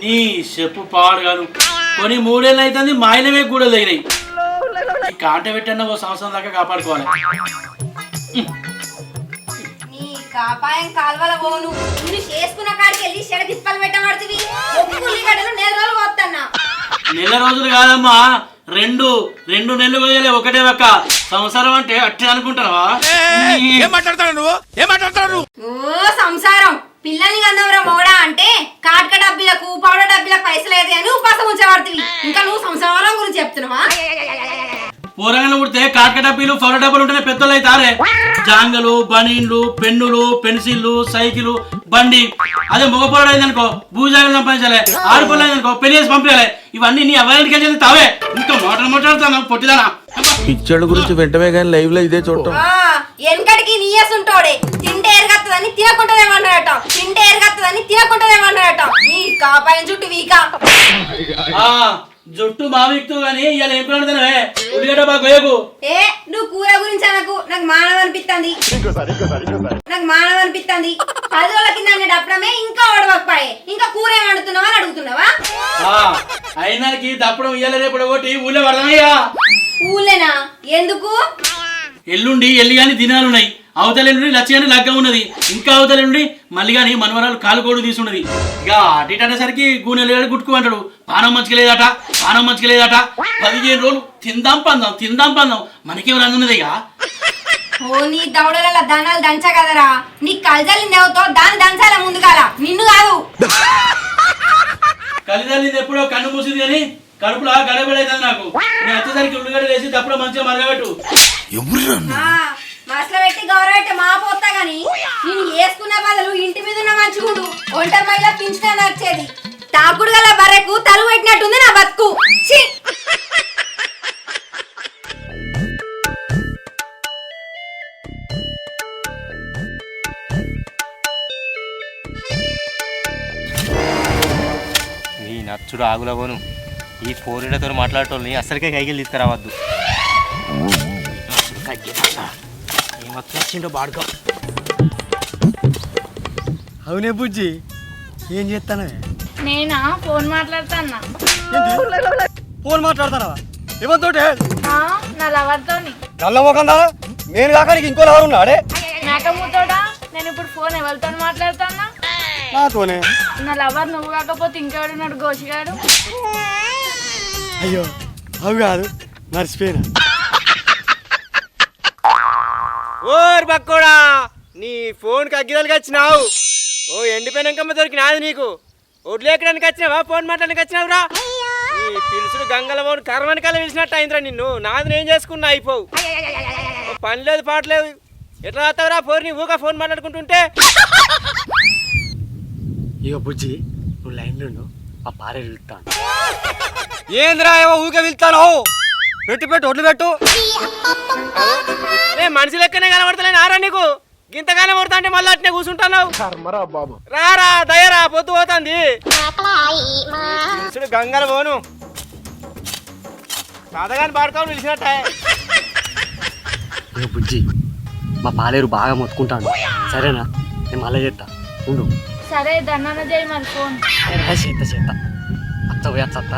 నీ చెప్పు పాడగాను కొన్ని మూడేళ్ళు అవుతుంది మాయనమే కూడా తగినాయి. కాంట పెట్టన్న ఓ సంవత్సరం దాకా కాపాడుకోవాలి. కాపాయం కాల్వల పోను నువ్వు చేసుకున్న కాడికి వెళ్ళి చెడ తిప్పలు పెట్టబడుతుంది. ఉల్లిగడ్డలు నెల రోజులు పోతున్నా. నెల రోజులు కాదమ్మా. రెండు రెండు నెలలు పోయలే ఒకటే ఒక్క సంవత్సరం అంటే అట్టే అనుకుంటావా ఏం మాట్లాడతాడు నువ్వు? ఏం మాట్లాడతాడు నువ్వు? ఓ సంసారం. పిల్లల్ని కన్నవరా మోడా అంటే కాటక డబ్బులకు పౌడర్ డబ్బులకు పైసలు అయితే అని ఉపాసం ఉంచబడుతుంది. ఇంకా నువ్వు సంసారం గురించి చెప్తున్నావా? పూరగానే ఉడితే కాటక డబ్బీలు ఫౌర డబ్బులు ఉంటేనే పెద్దలు అవుతారే? జాంగలు బనీన్లు పెన్నులు పెన్సిళ్ళు సైకిల్ బండి. అదే మగపోరాడు అయిందనుకో భూజాగలు సంపాదించాలి ఆడపిల్ల అయిందనుకో పెళ్ళి చేసి పంపించాలి. ఇవన్నీ నీ అవ్వాలికి వెళ్ళి తావే ఇంకా మోటార్ మాట్లాడుతాను పొట్టిదానా? పిక్చర్ల గురించి వెంటనే కానీ లైవ్లో ఇదే చూడటం. ఆ, వెనకటికి నీయసుంటోడే తింటే ఎరగత్తదని తినకుంటదేమన్నాడట తింటే ఎరగత్తదని తినకుంటదేమన్నాడట నీ కాపాయం చుట్టూ వీకా. ఆ, జుట్టు మావిక్తూ గాని ఇవాళ ఏం planడుతున్నావే ఉల్లిగడ్డ బాగా గోయకు ఏ నువ్వు కూర గురించి అనకు. నాకు మానవ అనిపిస్తుంది నాకు మానవ అనిపిస్తుంది పది రోజుల కింద అనేటప్పుడమే ఇంకా ఓడవకపోయే ఇంకా కూర ఏం వండుతున్నావా అని అడుగుతున్నావా? ఆ, అయినానికి దప్పడం ఇయ్యాల రేపు ఒకటి ఊళ్ళో పడదామయ్యా ఊలేనా ఎందుకు? ఎల్లుండి ఎల్లి గాని దినాలున్నాయి. అవతల ఎల్లుండి లచ్చ గాని లగ్గం ఉన్నది. ఇంకా అవతల ఎల్లుండి మళ్ళీ గాని మనవరాలు కాలు కోడు తీసున్నది ఇక అటు ఇటు అనేసరికి గూనెలు ఏడు గుట్టుకు అంటాడు. పానం మంచిగా లేదట పానం మంచిగా లేదట. పదిహేను రోజులు తిందాం పందాం తిందాం పందాం. మనకేం రంగున్నది ఇక? ఓ నీ దవడల దానాలు దంచ కదరా. నీ కలజల్లి నెవతో దాన్ని దంచాల ముందుగాల నిన్ను కాదు. కలిదల్లింది ఎప్పుడో కన్ను మూసింది కానీ కడుపులో గడబడైతుంది నాకు. నేను వచ్చేసరికి ఉల్లిగడ్డ వేసి తప్పుడు మంచిగా మరగబెట్టు. ఆ, మసలు పెట్టి గౌరవ పెట్టి మా పోతా గాని నేను వేసుకున్న బదులు ఇంటి మీద ఉన్న మంచిగుండు ఒంటరి మహిళ పింఛన నచ్చేది తాకుడు గల బర్రెకు తలుగు పెట్టినట్టుంది నా బతుకు! ఈ నచ్చుడు ఆగుల పోను ఈ ఫోరీలతో మాట్లాడటోళ్ళని అసలుకే కైకిలు తీసుకురావద్దు. ఏమొచ్చిండో బాడుకో. అవునే బుజ్జి ఏం చేస్తానవే నేనా? ఫోన్ మాట్లాడుతున్నా. ఫోన్ మాట్లాడతానవా? ఎవరితోటే ఆ, నా లవర్తోని నల్ల ముఖం నేను కాక నీకు ఇంకో లవర్ ఉన్నాడే? నేను ఇప్పుడు ఫోన్ ఎవరితో మాట్లాడుతున్నా? నాతోనే. నా లవర్ నువ్వు కాకపోతే ఇంకెవడున్నాడు? గోషిగాడు అయ్యో అవి కాదు మర్చిపోయినా బక్కోడా నీ ఫోన్కి అగ్గిదలకి వచ్చినావు ఓ ఎండిపోయినాకమ్మ దొరికినాది నీకు. ఒడ్లు ఎక్కడానికి వచ్చినావా? ఫోన్ మాట్లాడడానికి వచ్చినావురా? నీ పిలుచుడు గంగల ఫోన్ కర్మనికాల పిలిచినట్టు అయిందిరా నిన్ను. నాది నేను చేసుకున్నా అయిపోవు. పని లేదు పాట లేదు. ఎట్లా రాస్తావురా? ఫోన్ నీ ఊగా ఫోన్ మాట్లాడుకుంటుంటే. ఇక బుజ్జి నువ్వు లైన్లో ఆ పారే వెళ్తాను ఏంద్రా ఏవో ఊకే వెళ్తాను పెట్టు పెట్టు ఒడ్లు పెట్టు. ఏ మనిషి లెక్కనే కనబడతలే నారా నీకు? గింతగానే కొడతా అంటే మళ్ళీ అట్నే కూర్చుంటున్నావు. రారా దయరా పొద్దు పోతుంది. గంగల పోను. తాతగాని పాడుకోవాలి పిలిచినట్టే బుజ్జి మా పాలేరు బాగా మొత్తుకుంటాను సరేనా? నేను మళ్ళీ చేస్తా. ఉండు. సరే దన్నాన చేయి మరి ఫోన్. ఏ, చేత్తా చేత్తా అత్త పోయి అత్త.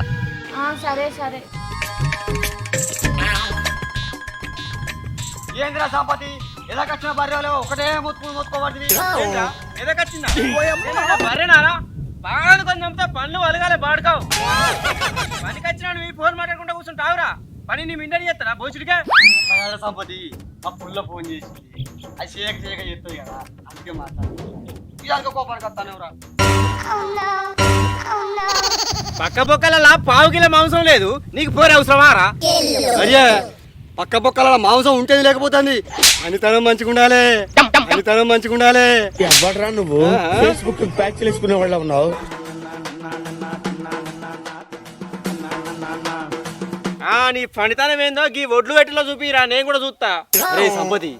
ఆ, సరే సరే. ఏంద్రా సంపతి? ఎలా కచ్చిన బర్రెలు? ఒకటే మొత్తుకుని మొత్తుకోబడుతుంది బర్రెనారా? బాగా కొంచెం చంపుతా పనులు వలగాలి పాడుకోవు పనికి వచ్చినా ఈ ఫోన్ మాట్లాడకుండా కూర్చుంటావురా పని నీ మిండని చేస్తారా బోచుడికే సంపతి ఆ పుల్ల ఫోన్ చేసి అది చేయక చేయక చెప్తుంది కదా అందుకే మాట్లాడు కోపానికి వస్తానేవరా పక్క బొక్కల పావు కిలో మాంసం లేదు నీకు ఫోన్ అవసరమారా అయ్యా పక్క పక్కల మాంసం ఉంటేది లేకపోతుంది. అనితనం మంచిగా ఉండాలి. అనితనం మంచిగా ఉండాలి. ఎవడరా నువ్వు? ఫేస్బుక్ ప్యాచ్ వేసుకునే వాళ్ళ ఉన్నావు? ఆ నీ పనితనం ఏందో? గీ ఒడ్లు పెట్టిలో చూపిరా నేను కూడా చూస్తా. అరే సంపతి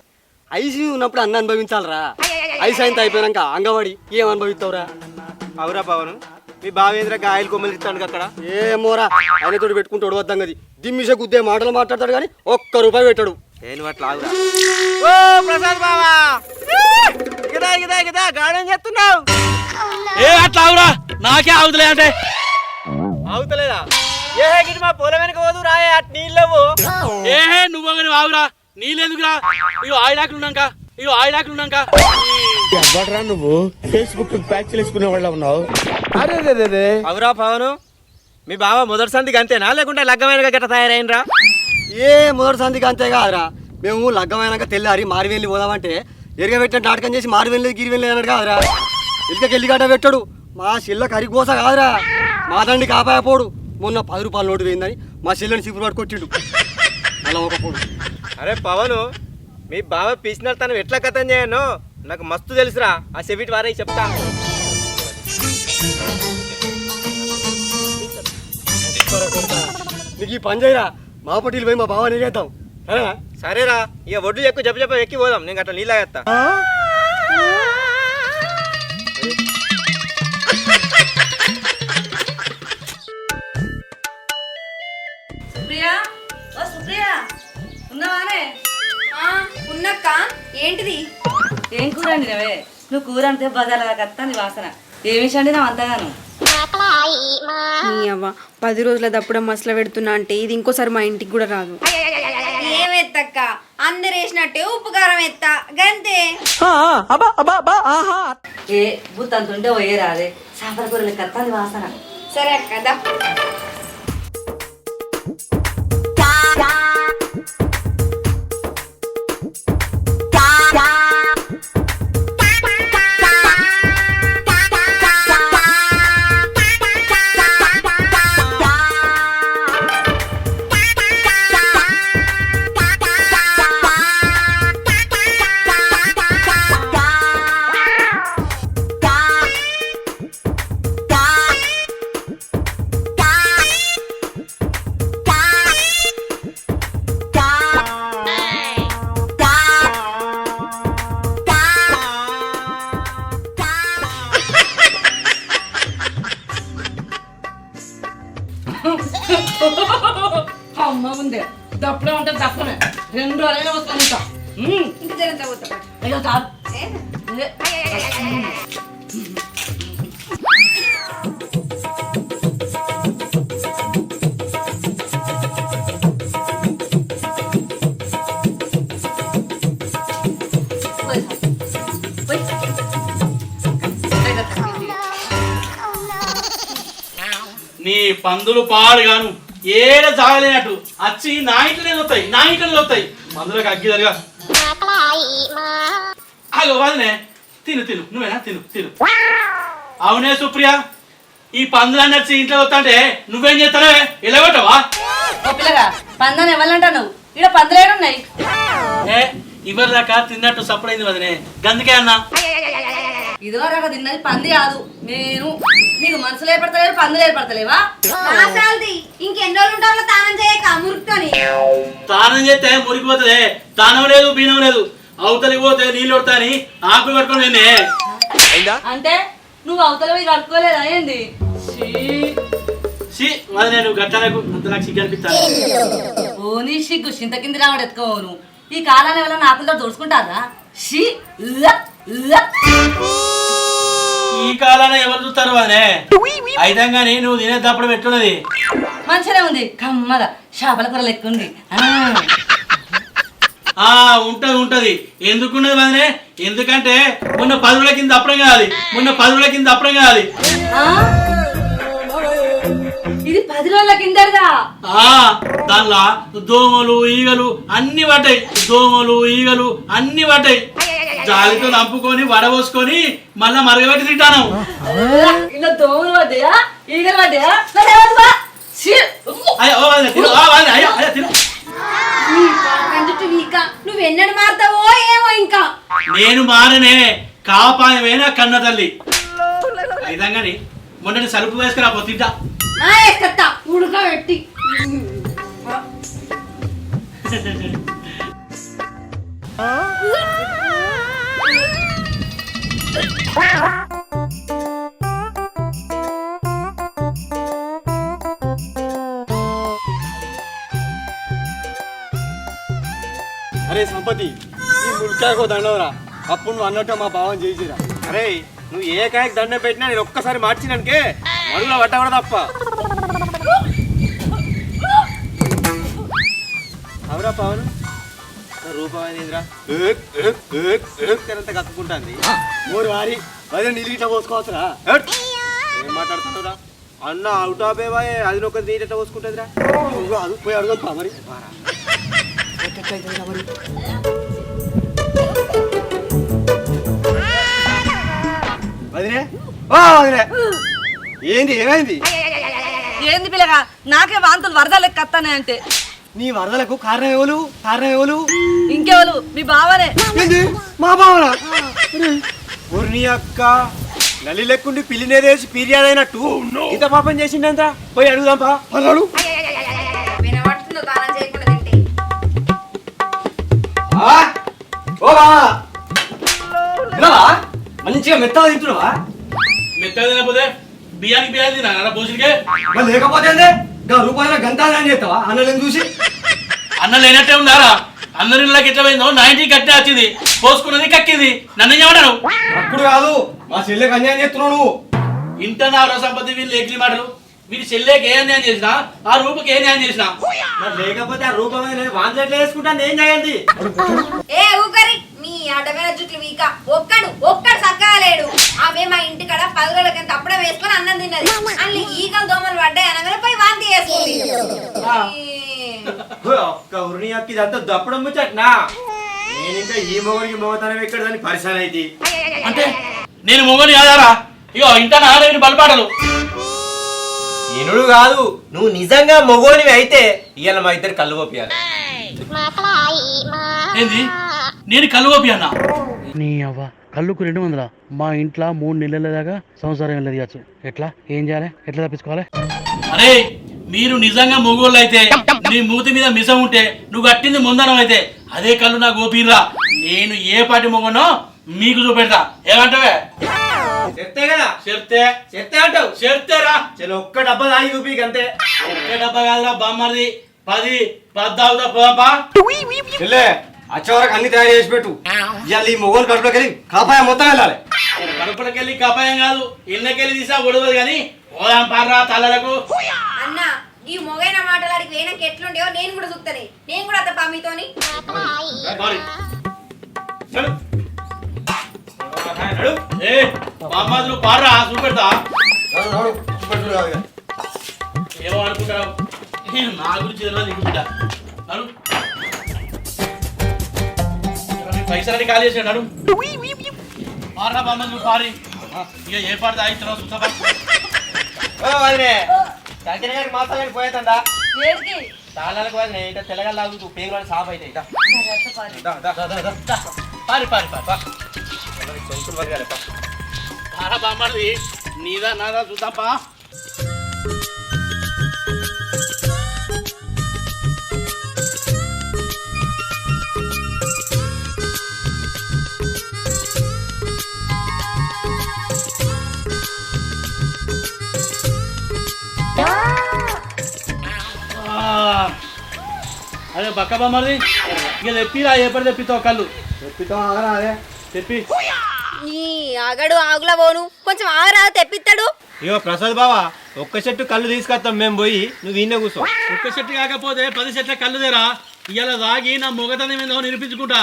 ఐసీ ఉన్నప్పుడు అన్న అనుభవించాలరా. ఐసీ అయిన అయిపోయినాక అంగవాడి ఏం అనుభవిస్తావురా అవురా పవన్ మీ బావేంద్ర గాయలు కొమ్మలు ఇస్తాను అక్కడ? ఏ మోరా ఆయన తోటి పెట్టుకుంటాడు వద్దాం అది. దిమ్మిసే గుద్దే మాటలు మాట్లాడతాడు కానీ ఒక్క రూపాయి పెట్టాడు. నేను అట్లా ఆగురా ఓ ప్రసాద్ బావా! ఇగదా ఇగదా ఇగదా గార్డెన్ చేస్తున్నావు. ఏ అట్లా ఆవురా నాకే ఆగుతలే అంటే. అవుతలేదా ఏ గిటి మా పొలం వెనక పోదు రాయే అట్ నీళ్ళవు ఏహే నువ్వు ఆవురా నీళ్ళెందుకురా ఇగో ఆయిలాకులు ఉన్నాక ఇగో ఆయిలాకులు ఉన్నాక. ఎవడరా నువ్వు? ఫేస్బుక్ ప్యాచ్ వేసుకునే వాళ్ళ ఉన్నావు. అరే రే రే అవురా పవను మీ బావ మొదటి సందికి అంతేనా? లేకుంటే లగ్గమైన గట్ట తయారైనరా ఏ మొదటి సందికి అంతే కాదురా. మేము లగ్గమైనాక తెల్లారి మారివెళ్ళి పోదామంటే ఎరగబెట్టిన నాటకం చేసి మారివెళ్ళి గిరివెళ్ళి అన్నాడు కాదురా. ఇటుకకి ఎల్లిగడ్డ పెట్టాడు. మా చెల్ల కరిగోస కాదురా. మా తండ్రి కాపాయపోడు. మొన్న పది రూపాయల నోటు పోయిందని మా చెల్లెని సిపురు పట్టు కొట్టిండు అలా ఒక పోడు. అరే పవను మీ బావ పీసినారు తను ఎట్లా కథం చేయను నాకు మస్తు తెలుసురా. ఆ చెవిటి వారే చెప్తా. నీకు ఈ పని చేయరా? మా పట్టీలు పోయి మా బావ నీకేద్దాం. సరేనా? సరేరా ఇక ఒడ్లు ఎక్కువ చెప్ప చెప్ప ఎక్కి పోదాం. నేను అట్లా నీళ్ళ ఏంటిది? ఏం కూర వండినవే? నువ్వు కూర అంటే బజార్గా కత్తాని వాసన. ఏమి వండినావు అంతగాను? నీ అవ్వ పది రోజుల దప్పుడు మసలు పెడుతున్నా అంటే ఇది ఇంకోసారి మా ఇంటికి కూడా రాదు. ఏమెత్తక్క అందరు వేసినట్టే ఉప్పు కారం ఎత్త గంతే ఏ బుత్తంతుంటే పోయే రాదే చేపల కూరలు కత్తాని వాసన సరే అక్క నీ పందులు పాడు గాను ఏడ జాగలేనట్టు. వచ్చి నా ఇంట్లోనే వస్తాయి నా ఇంట్లోనే వస్తాయి మందులకు అగ్గిదలుగా వదినే. తిను తిను. నువ్వేనా? తిను తిను. అవునే సుప్రియ ఈ పందులన్నీ వచ్చి ఇంట్లో వస్తాంటే నువ్వేం చేస్తానే ఇలా పిల్లగా పందాన్ని ఎవరంటా నువ్వు ఇక్కడ ఏ ఇవరి దాకా తిన్నట్టు సప్పుడైంది వదినే. గందుకే అన్నా. ఇదివరకు తిన్నది పంది కాదు. నేను నీకు మనసులు ఏర్పడతలేవు పందులు ఏర్పడతలేవా? ఇంకెన్ని రోజులు ఉంటాలో తానం చేయక మురుక్తోని? తానం చేస్తే మురికిపోతుంది తానం లేదు బీనం లేదు. అవతలికి పోతే నీళ్ళు కొడతాని ఆకులు పట్టుకొని నిన్నే. అంటే నువ్వు అవతల పోయి కట్టుకోలేదా ఏంది? వదినే నువ్వు గట్టాలకు అంత నాకు సిగ్గు అనిపిస్తాను ఓ నీ సిగ్గు. చింత కింద రావడం ఎత్తుకోను ఈ కాలాన్ని ఎవరైనా ఆకులతో దోడుచుకుంటారా షీ ల, ల. ఈ కాలాన ఎవరు చూస్తారు వదినే అయితే కానీ నువ్వు తినేటప్పుడు పెట్టున్నది మంచిగానే ఉంది. కమ్మగా. చేపల కూర లెక్క ఉంది. ఆ. ఉంటది ఉంటది. ఎందుకున్నది వదినే? ఎందుకంటే మొన్న పది రోజుల కింద అప్పుడం కాదు. మొన్న పది రోజుల కింద అప్పుడం కాదు? ఇది పది రోజుల కిందగా ఆ దానిలో దోమలు ఈగలు అన్ని పడ్డాయి. దోమలు ఈగలు అన్ని పడ్డాయి. జాలితో నంపుకొని వడబోసుకొని మళ్ళా మరగబెట్టి తింటాను ఇలా దోమలు పడ్డాయా? ఈగలు పడ్డాయా? నేను మారనే కాపాయమేనా కన్న తల్లి? అయిదంగాని మొన్నటి సలుపు వేసుకురా పొద్దుట ఉడకబెట్టి అరే సంపతి ఈ ముల్కాయకు దండవరా? అప్పుడు నువ్వు అన్నట్టు మా భావం చేసిరా. అరే నువ్వు ఏ కాయకు దండం పెట్టినా నేను ఒక్కసారి మార్చినానికే మడుగులో పట్టకూడదు తప్ప. అవురా పవన్. రూపం కక్కుకుంటుంది. మూడు వారి అదే నీళ్ళు ఇట్లా పోసుకోవచ్చురా? ఏం మాట్లాడుతున్నావురా అన్న అవుట్ ఆఫ్ ఏవాయే అది ఒక ఎట్లా పోసుకుంటుందిరా? నువ్వు అది పోయి అడుగుతా మరి? ఓ ఏంది ఏమైంది? ఏంది పిల్లగా నాకే వాంతులు వరద లెక్క వస్తానే అంటే నీ వరదలకు కారణం ఎవరు? కారణం ఎవరు? ఇంకెవరు? మీ బావనే. ఏంది? మా భావన ఊరిని అక్క నల్లి లెక్కుండి పిల్లినేదేసి పీర్యాడ్ అయినట్టు ఇంత పాపం చేసిండంత పోయి అడుగుదాంపా. అన్నాడు వినబడుతుందో తానం చేయకుండా తింటే. ఆ? ఓ బావా. మంచిగా మెత్తగా తింటున్నావా? మెత్తగా తినకపోతే బియ్యానికి బియ్యాన్ని తినా భోజనకే మరి లేకపోతే? గా రూపాయల గంట అని చేస్తావా? అన్నలను చూసి. అన్న లేనట్టే ఉందారా అందరి ఇళ్ళకి ఎట్లా పోయిందో? నా ఇంటికి కట్టే వచ్చింది. పోసుకున్నది కక్కింది. నన్ను ఏమన్నాడు అప్పుడు కాదు మా చెల్లెకి అన్యాయం చేస్తున్నావు నువ్వు. ఇంట నా సంపత్తి వీళ్ళు ఎగిలి మాటలు? వీరి చెల్లెకి ఏ అన్యాయం చేసినా ఆ రూపకి ఏ న్యాయం చేసినా? మరి లేకపోతే ఆ రూపమే వాంచెట్లు వేసుకుంటాను ఏం చేయండి. ఏ ఊకరి? మీ అడ్డమైన జుట్లు వీక. ఒక్కడు ఒక్కడు చక్కగా లేడు. ఆమె మా ఇంటి కాడ పది రోజులకి తప్పుడే వేసుకొని అన్నం తిన్నది. అన్ని ఈగలు దోమలు పడ్డాయి అనగానే పోయి వాంతి వేసుకుంది. ఒక్క ఉరిని అక్క ఇదంతా దప్పడం ముచ్చట్నా నేను ఇంకా ఈ మొగనికి మొగతనం ఎక్కడ దాన్ని పరిశాన్ అయితే? అంటే నేను మొగని కాదారా ఇగో ఇంట నా దగ్గర బలపాటలు ఈనుడు కాదు నువ్వు నిజంగా మొగోనివి అయితే ఇవాళ మా ఇద్దరు కళ్ళు పోపియాలి ఏంది నేను కళ్ళు గోపి అన్న. నీ అవ్వ కళ్ళుకు రెండు వందల. మా ఇంట్లో మూడు నెలల దాకా సంసారం వెళ్ళదు ఎట్లా? ఏం చేయాలి? ఎట్లా తప్పించుకోవాలి? అరే మీరు నిజంగా మొగోళ్ళు అయితే నీ మూతి మీద మిసం ఉంటే నువ్వు కట్టింది ముందరం అయితే అదే కళ్ళు నా గోపిరా నేను ఏ పాటి మొగనో మీకు చూపెడతా. ఏమంటావే? చెప్తే కదా? చెప్తే. చెప్తే అంటావు? చెప్తేరా చలో ఒక్క డబ్బా తాగి చూపికి అంతే. ఒకే డబ్బా కాదురా బామ్మది పది పద్దావుదా పోదాంపా. చెల్లె వచ్చే వరకు అన్ని తయారు చేసి పెట్టు. ఇవాళ ఈ మొగోలు కడుపులోకి వెళ్ళి కాపాయ మొత్తం వెళ్ళాలి. కడుపులకెళ్ళి కపాయం కాదు ఇళ్ళకెళ్ళి తీసా గొడవలు కానీ పోదాం పార్రా తల్లలకు. అన్న ఈ మొగైన మాటలు అడిగి వేయనకి ఎట్లుండేవో నేను కూడా చూస్తాను నేను కూడా అత్త పామితోని. ఏ బామ్మదులు పార్రా చూపెడతా. నడు, నడు. పెట్టు కాదు ఇక. ఏమో అనుకుంటావు. నా గురించి తెలియదు నీకు బిడ్డ పైసలని ఖాళీ చేసాడు నడు. పార్రా బామ్మదులు పారి ఇక ఏ పాట తాగిస్తున్నావు చూస్తావా? ఓ వదిలే కంకిన గారికి మాత్రం పోయేదండా తాళాలకు వదిలే పేరు సాఫ్ అయితే ఇదా పారి? పారి పారి సొంతులు వదిలే పారా బామ్మది నీదా నాదా చూద్దాంపా అదే బక్క బామ్మది ఇక తెప్పిరా ఏ పడి తెప్పిస్తావు కళ్ళు. తెప్పిస్తావా ఆగరా అదే తెప్పి. ఈ ఆగడు ఆగుల పోను. కొంచెం ఆగరా తెప్పిస్తాడు. ఇగో ప్రసాద్ బావా ఒక్క చెట్టు కళ్ళు తీసుకొస్తాం మేము పోయి నువ్వు ఈయన కూర్చో. ఒక్క చెట్టు కాకపోతే పది చెట్ల కళ్ళుదేరా ఇవాళ దాగి నా మొగతనం ఏందో నిరూపించుకుంటా.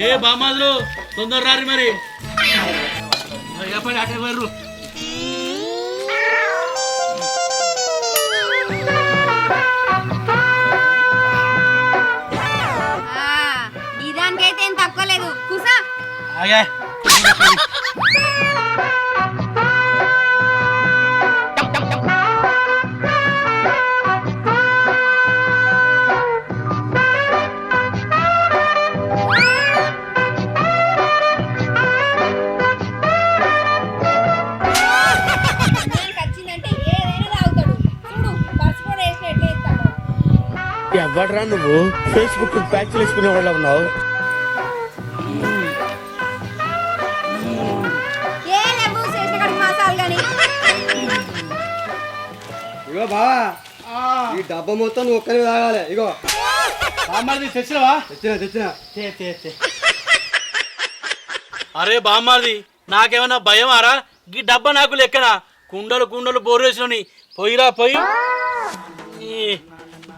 ఏ బామాదులు తొందర రారి మరి అటే వర్రు ఇదానికైతే ఏం తక్కువ లేదు. కుసా. ఎవడరా నువ్వు? ఫేస్బుక్ ప్యాచ్ వేసుకునే వాళ్ళ ఉన్నావు. ఇగో బావా ఈ డబ్బా మొత్తం నువ్వు ఒక్కనే తాగాలి ఇగో. బామ్మది తెచ్చినవా? తెచ్చిన తెచ్చిన. తే, తే, తే. అరే బామ్మారిది నాకేమన్నా భయం ఆరా ఈ డబ్బా నాకు లెక్కన? కుండలు కుండలు బోరేసినని పోయిరా పోయి. ఈ,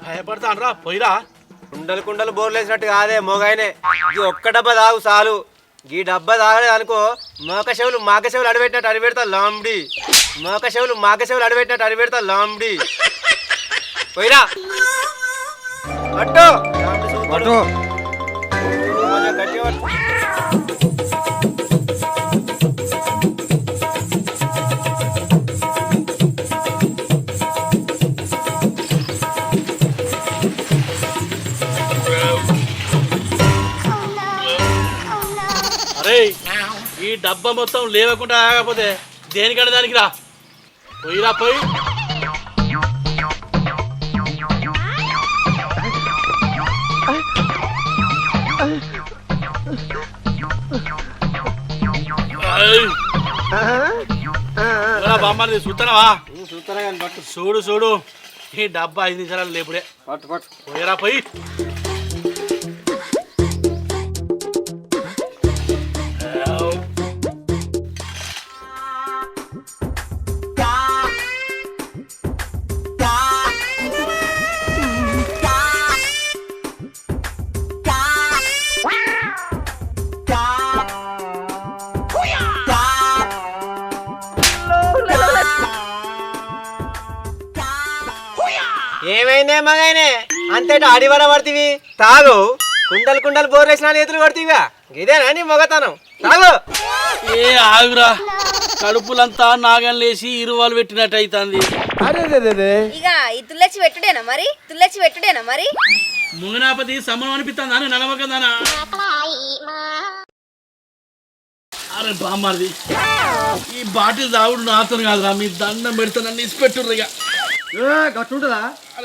భయపడతాను రా పోయిరా. కుండలు కుండలు బోర్లేసినట్టు కాదే మొగాయనే. ఈ ఒక్క డబ్బా తాగు చాలు. ఈ డబ్బా తాగలేదు అనుకో మోక చెవులు మాక చెవులు అడబెట్టినట్టు అడిపెడతా లాంబడి. మోక చెవులు మాక చెవులు అడబెట్టినట్టు అడిపెడతా లాంబడి. పోయిరా. పట్టు. లాంబడి అరే ఈ డబ్బా మొత్తం లేవకుండా ఆగకపోతే దేనికంటే దానికి రా. పోయిరా పోయి. బామ్మది చూస్తున్నావా కానీ పట్టు. చూడు చూడు. ఈ డబ్బా ఐదు నిమిషాలు లేపుడే. పట్టు పట్టు. పోయిరా పోయి. ఏమైందే మగాయనే అంతేట అడివడ పడుతుంది తాగు. కుండలు కుండలు బోర్లేసిన చేతులు పడుతుందిగా ఇదేనా నీ మొగతనం? తాగు. ఏ ఆగురా. కడుపులంతా నాగం లేసి ఇరువాలు పెట్టినట్టు అవుతుంది ఇక ఈ తుల్లెచ్చి పెట్టుడేనా మరి? తుల్లెచ్చి పెట్టుడేనా మరి? ముంగనాపతి సమ్మం అనిపిస్తుందా నడవకదానా అరే బామ్మది ఈ బాటిల్ తాగుడు నాతో కాదురా మీ దండం పెడితే నన్ను ఇసిపెట్టుర్రు ఇక ఏ గట్టుంటదా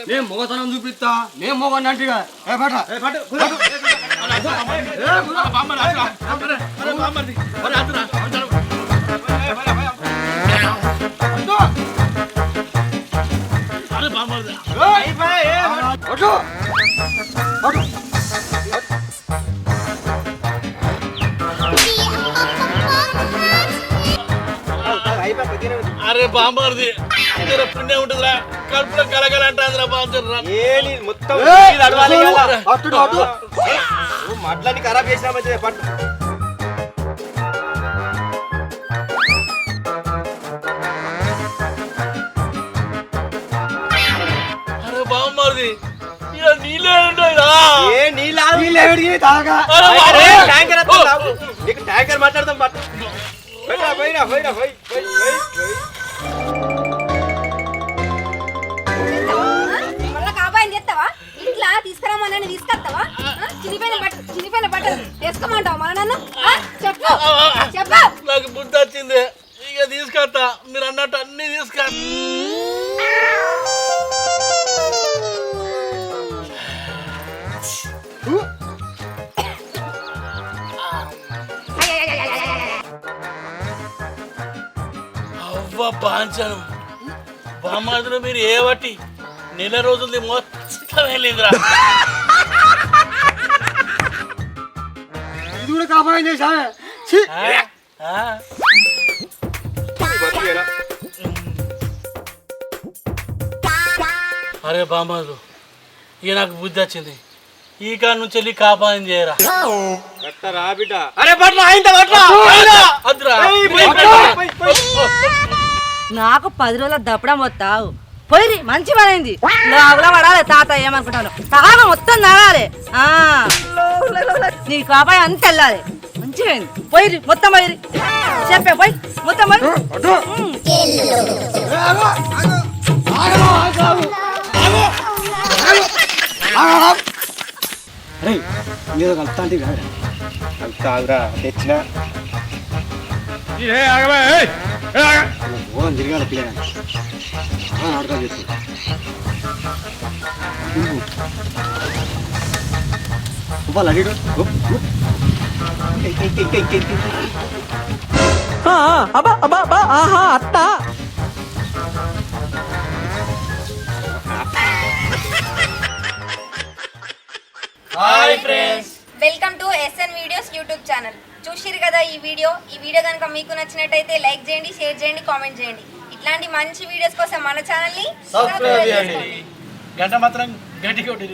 నేను మొగతనం చూపిస్తా నేను మొగని అంటిగా ఏ పట్ట ఏ పట్టు అరే, అరే, బామ్మది. అరే, బామ్మది జర పుణ్యం ఉంటుందిరా. కడుపులో కలగల అంటాందిరా నీ మొత్తం నీళ్ళు అడవాలి కదా. పట్టు. నువ్వు మడ్లని ఖరాబ్ చేసినా మంచిదే పట్టు అరే బామ్మది ఇక నీళ్ళే ఉండేదా? ఏ నీళ్ళు? నీళ్ళు ఎవడికి తాగా. నీకు ట్యాంకర్ మాట్లాడదాం పట్టు. పోయిరా పోయిరా పోయిరా పోయి పోయి పోయి పోయి మళ్ళీ కాపాయం చేస్తావా? ఇట్లా తీసుకురామని తీసుకొస్తావా? చినిపోయిన బట్ట చినిపోయిన బట్టలు వేసుకోమంటావా మన నన్ను? చెప్పు. చెప్పు. నాకు బుద్ధి వచ్చింది. ఇక తీసుకొస్తా. మీరు అన్నట్టు అన్ని తీసుకొస్తా. బాంచను బామ్మాదులు మీరు ఏ బట్టి నెల రోజులది మొత్తం వెళ్ళిందిరా. ఇది కూడా కాపాయం చేశావే. ఛీ! ఆ? ఆ? బతికేలా. అరే బామ్మదు ఇక నాకు బుద్ధి వచ్చింది. ఈ కాడ నుంచి వెళ్ళి కాపాయం చేయరా. అరే పట్ల ఆయన పట్ల అద్దురా. నాకు పది రోజుల దప్పడం వస్తావు పోయి మంచి పని అయింది లోపల పడాలి తాత ఏమనుకుంటాను తాగ మొత్తం తాగాలి ఆ. నీ కాపాయి అంత వెళ్ళాలి మంచిగా అయింది పోయి మొత్తం పోయి చెప్పే పోయి మొత్తం పోయి పట్టు. ఏ, ఆగు, ఆగు. ఆగను, ఆగు, ఆగు. ఆగు, ఆగు. ఆగు, ఆగు. అరే ఏదో కలుపుతా అంటే కాదు తాగురా తెచ్చినా ఏ ఆగవే. ఓరం తిరిగాడు పిల్లగా నాటకాలు చేసి ఉపాలు అడిడు అబ్బా అబ్బా అబ్బా welcome to S N videos YouTube channel చూసిరు కదా ఈ వీడియో. ఈ వీడియో కనుక మీకు నచ్చినట్టయితే లైక్ చేయండి షేర్ చేయండి కామెంట్ చేయండి. ఇట్లాంటి మంచి వీడియోస్ కోసం మన ఛానల్ని గంట మాత్రం గట్టి కొట్టి